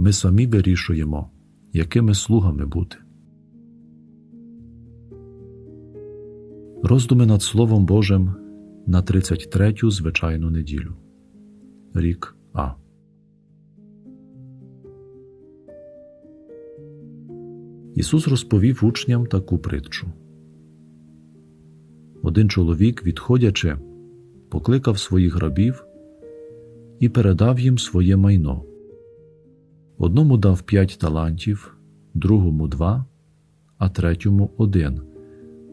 Ми самі вирішуємо, якими слугами бути. Роздуми над Словом Божим на 33-ю звичайну неділю. Рік А. Ісус розповів учням таку притчу. Один чоловік, відходячи, покликав своїх рабів і передав їм своє майно. Одному дав п'ять талантів, другому два, а третьому один,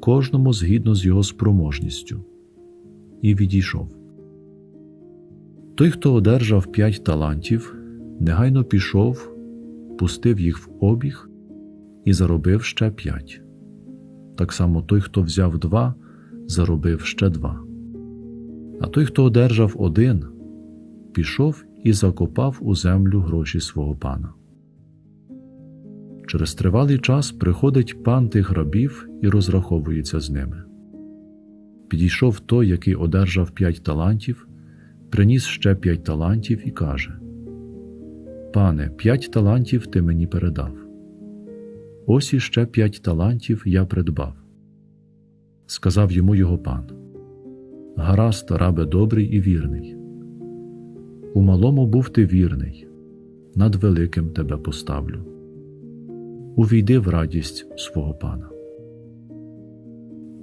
кожному згідно з його спроможністю, і відійшов. Той, хто одержав п'ять талантів, негайно пішов, пустив їх в обіг і заробив ще п'ять. Так само той, хто взяв два, заробив ще два. А той, хто одержав один, пішов і закопав у землю гроші свого пана. Через тривалий час приходить пан тих рабів і розраховується з ними. Підійшов той, який одержав п'ять талантів, приніс ще п'ять талантів і каже: Пане, п'ять талантів ти мені передав. Ось іще п'ять талантів я придбав. Сказав йому його пан: Гаразд, рабе добрий і вірний. У малому був ти вірний, над великим тебе поставлю. Увійди в радість свого пана.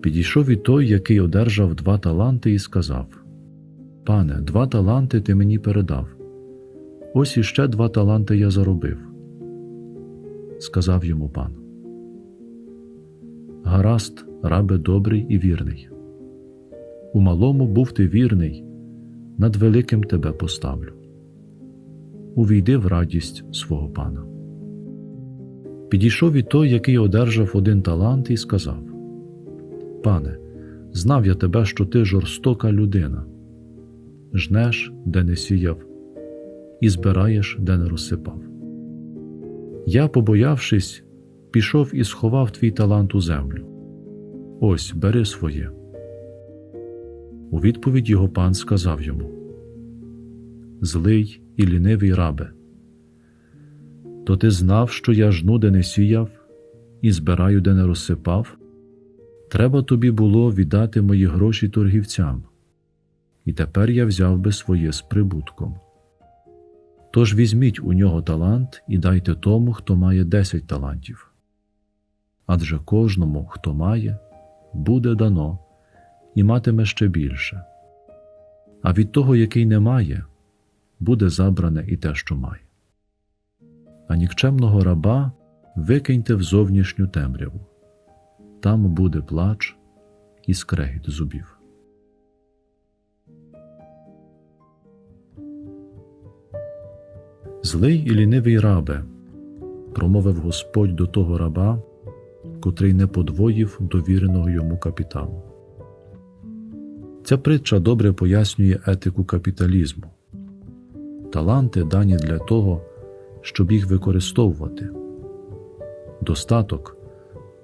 Підійшов і той, який одержав два таланти, і сказав: Пане, два таланти ти мені передав. Ось іще два таланти я заробив. Сказав йому пан. Гаразд, рабе добрий і вірний. У малому був ти вірний, над великим тебе поставлю. Увійди в радість свого пана. Підійшов і той, який одержав один талант, і сказав: Пане, знав я тебе, що ти жорстока людина, жнеш, де не сіяв, і збираєш, де не розсипав. Я, побоявшись, пішов і сховав твій талант у землю. Ось бери своє. У відповідь його пан сказав йому: Злий і лінивий рабе, то ти знав, що я жну, де не сіяв, і збираю, де не розсипав? Треба тобі було віддати мої гроші торгівцям, і тепер я взяв би своє з прибутком. Тож візьміть у нього талант і дайте тому, хто має десять талантів. Адже кожному, хто має, буде дано і матиме ще більше. А від того, який не має, буде забране і те, що має. А нікчемного раба викиньте в зовнішню темряву там буде плач і скрегіт зубів. Злий і лінивий рабе, промовив Господь до того раба, котрий не подвоїв довіреного йому капіталу. Ця притча добре пояснює етику капіталізму. Таланти дані для того, щоб їх використовувати. Достаток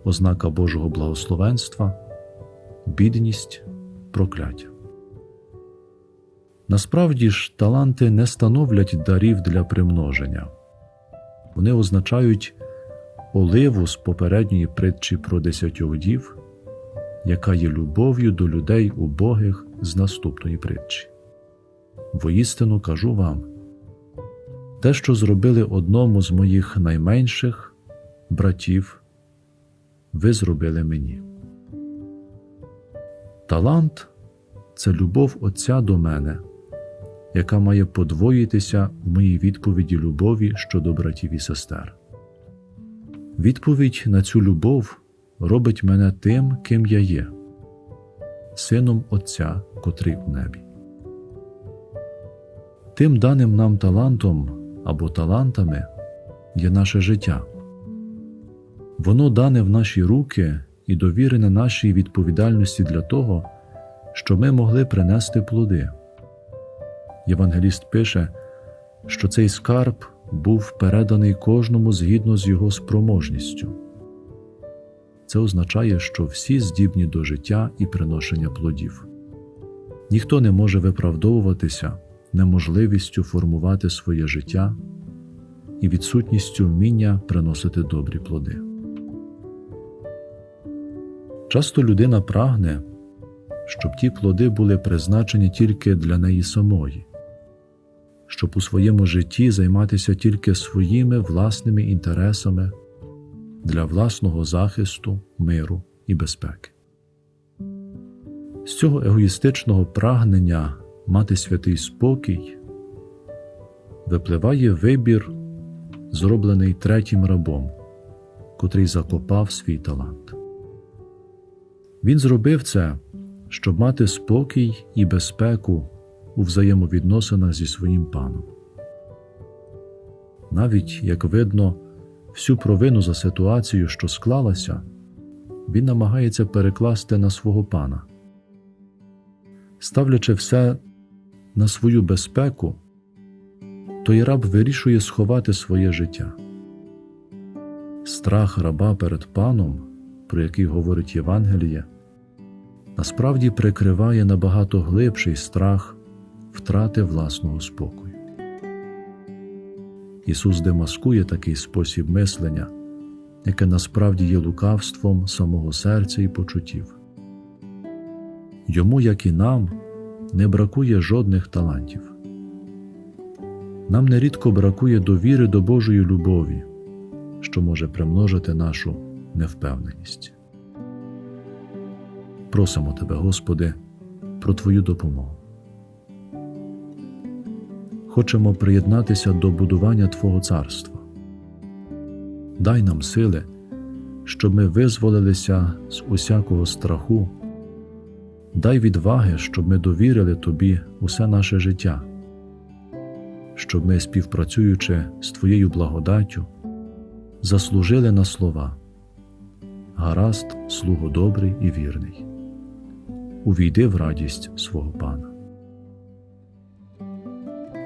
ознака Божого благословенства, бідність, прокляття. Насправді ж, таланти не становлять дарів для примноження, вони означають оливу з попередньої притчі про десятьох дів, яка є любов'ю до людей убогих з наступної притчі. Воістину кажу вам те, що зробили одному з моїх найменших братів, ви зробили мені. Талант це любов Отця до мене, яка має подвоїтися в моїй відповіді любові щодо братів і сестер. Відповідь на цю любов робить мене тим, ким я є, сином Отця, котрий у небі. Тим даним нам талантом або талантами є наше життя. Воно дане в наші руки і довірене нашій відповідальності для того, щоб ми могли принести плоди. Євангеліст пише, що цей скарб був переданий кожному згідно з його спроможністю. Це означає, що всі здібні до життя і приношення плодів. Ніхто не може виправдовуватися неможливістю формувати своє життя, і відсутністю вміння приносити добрі плоди. Часто людина прагне, щоб ті плоди були призначені тільки для неї самої, щоб у своєму житті займатися тільки своїми власними інтересами для власного захисту, миру і безпеки. З цього егоїстичного прагнення мати святий спокій випливає вибір, зроблений третім рабом, котрий закопав свій талант. Він зробив це, щоб мати спокій і безпеку у взаємовідносинах зі своїм паном. Навіть, як видно, всю провину за ситуацію, що склалася, він намагається перекласти на свого пана. Ставлячи все на свою безпеку, той раб вирішує сховати своє життя. Страх раба перед паном, про який говорить Євангеліє, насправді прикриває набагато глибший страх втрати власного спокою. Ісус демаскує такий спосіб мислення, яке насправді є лукавством самого серця і почуттів. Йому, як і нам, не бракує жодних талантів. Нам нерідко бракує довіри до Божої любові, що може примножити нашу невпевненість. Просимо Тебе, Господи, про Твою допомогу. Хочемо приєднатися до будування Твого царства. Дай нам сили, щоб ми визволилися з усякого страху. Дай відваги, щоб ми довірили Тобі усе наше життя, щоб ми, співпрацюючи з Твоєю благодаттю, заслужили на слова. Гаразд, слуго добрий і вірний, увійди в радість свого Пана.